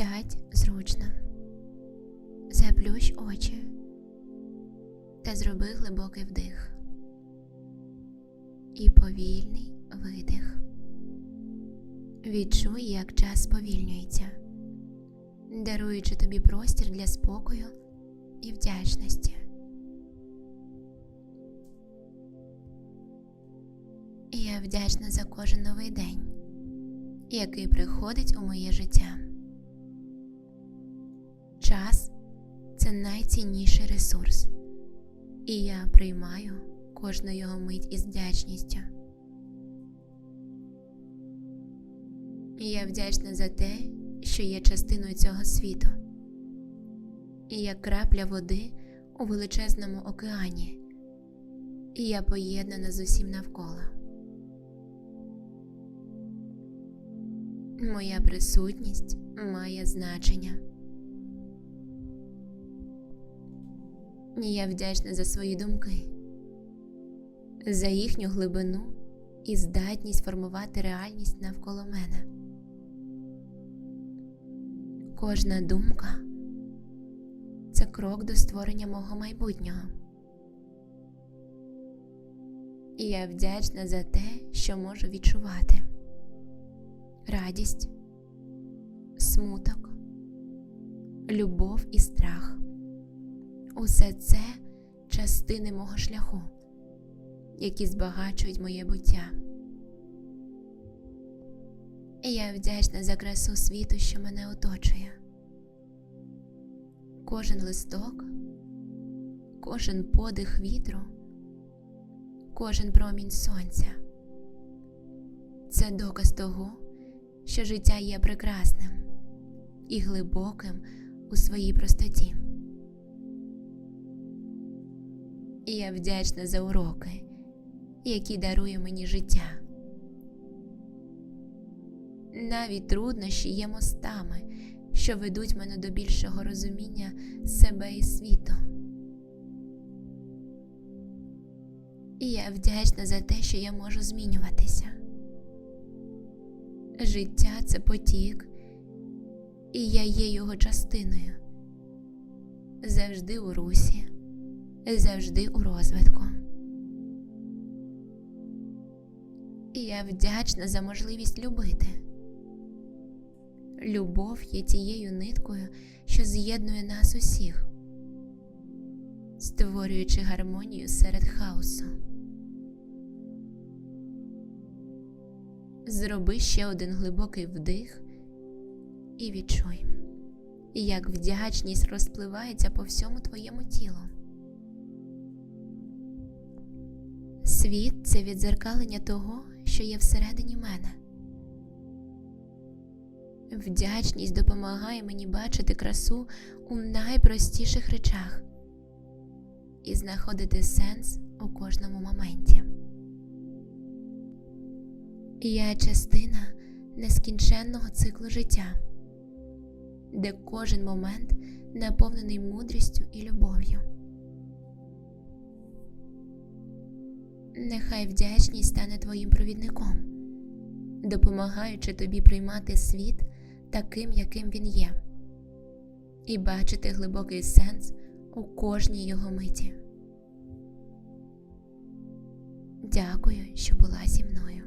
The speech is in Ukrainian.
Сядь зручно, заплющ очі та зроби глибокий вдих і повільний видих. Відчуй, як час сповільнюється, даруючи тобі простір для спокою і вдячності. Я вдячна за кожен новий день, який приходить у моє життя. Час це найцінніший ресурс, і я приймаю кожну його мить із вдячністю. Я вдячна за те, що є частиною цього світу, і як крапля води у величезному океані, і я поєднана з усім навколо. Моя присутність має значення. І я вдячна за свої думки, за їхню глибину і здатність формувати реальність навколо мене. Кожна думка це крок до створення мого майбутнього. І я вдячна за те, що можу відчувати радість, смуток, любов і страх. Усе це частини мого шляху, які збагачують моє буття. Я вдячна за красу світу, що мене оточує. Кожен листок, кожен подих вітру, кожен промінь сонця це доказ того, що життя є прекрасним і глибоким у своїй простоті. І я вдячна за уроки, які дарує мені життя. Навіть труднощі є мостами, що ведуть мене до більшого розуміння себе і світу. І я вдячна за те, що я можу змінюватися. Життя це потік, і я є його частиною. Завжди у русі, завжди у розвитку. І я вдячна за можливість любити. Любов є тією ниткою, що з'єднує нас усіх, створюючи гармонію серед хаосу. Зроби ще один глибокий вдих і відчуй, як вдячність розпливається по всьому твоєму тілу. Світ це відзеркалення того, що є всередині мене. Вдячність допомагає мені бачити красу у найпростіших речах і знаходити сенс у кожному моменті. Я частина нескінченного циклу життя, де кожен момент наповнений мудрістю і любов'ю. Нехай вдячність стане твоїм провідником, допомагаючи тобі приймати світ таким, яким він є, і бачити глибокий сенс у кожній його миті. Дякую, що була зі мною.